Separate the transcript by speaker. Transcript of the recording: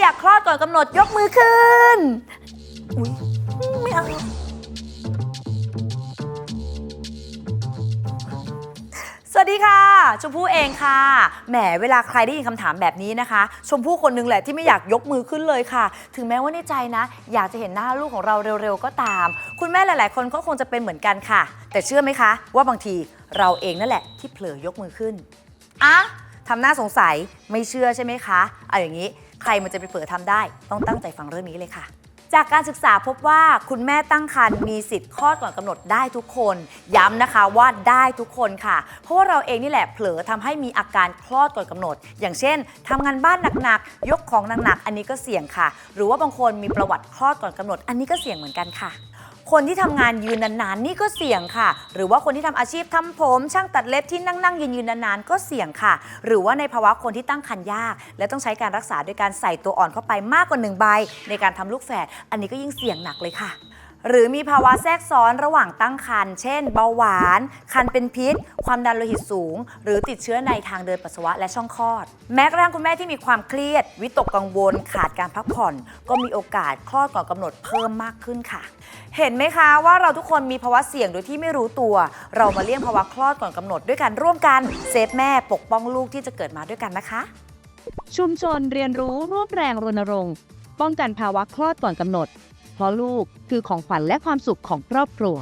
Speaker 1: อยากคลอดก่อนกำหนดยกมือขึ้น อุ้ยไม่เอา สวัสดีค่ะ ชมพู่เองค่ะ แหมเวลาใครได้ยินคำถามแบบนี้นะคะ ชมพู่คนหนึงแหละที่ไม่อยากยกมือขึ้นเลยค่ะ ถึงแม้ว่าในใจนะ อยากจะเห็นหน้าลูกของเราเร็วๆก็ตาม คุณแม่หลายๆ คนก็คงจะเป็นเหมือนกันค่ะ แต่เชื่อไหมคะ ว่าบางทีเราเองนั่นแหละที่เผลอยกมือขึ้นอะ ทำหน้าสงสัยไม่เชื่อใช่ไหมคะเอาอย่างนี้ใครมันจะไปเผลอทำได้ ต้องตั้งใจฟังเรื่องนี้เลยค่ะ จากการศึกษาพบว่าคุณแม่ตั้งครรภ์มีสิทธิ์คลอดก่อนกำหนดได้ทุกคน ย้ำนะคะว่าได้ทุกคนค่ะ เพราะว่าเราเองนี่แหละเผลอทำให้มีอาการคลอดก่อนกำหนด อย่างเช่นทำงานบ้านหนักๆยกของหนักๆอันนี้ก็เสี่ยงค่ะ หรือว่าบางคนมีประวัติคลอดก่อนกำหนด อันนี้ก็เสี่ยงเหมือนกันค่ะ คนที่ทำงานยืนนานๆ นี่ก็เสี่ยงค่ะ หรือว่าคนที่ทำอาชีพทำผม ช่างตัดเล็บที่นั่งนั่งยืนยืนๆนานๆก็เสี่ยงค่ะ หรือว่าในภาวะคนที่ตั้งครรภ์ยาก และต้องใช้การรักษาโดยการใส่ตัวอ่อนเข้าไปมากกว่าหนึ่งใบในการทำลูกแฝดอันนี้ก็ยิ่งเสี่ยงหนักเลยค่ะ หรือมีภาวะแทรกซ้อนระหว่างตั้งครรภ์เช่น เบาหวาน คันเป็นพิษ ความดันโลหิตสูง หรือติดเชื้อในทางเดินปัสสาวะและช่องคลอด แม้กระทั่งคุณแม่ที่มีความเครียด วิตกกังวล ขาดการพักผ่อน ก็มีโอกาสคลอดก่อนกำหนดเพิ่มมากขึ้นค่ะ เห็นไหมคะว่าเราทุกคนมีภาวะเสี่ยงโดยที่ไม่รู้ตัว เรามาเลี่ยงภาวะคลอดก่อนกำหนดด้วยกันร่วมกันเซฟแม่ปกป้องลูกที่จะเกิดมาด้วยกันนะคะ
Speaker 2: ชุมชนเรียนรู้ร่วมแรงรณรงค์ ป้องกันภาวะคลอดก่อนกำหนด เพราะลูกคือของขวัญและความสุขของครอบครัว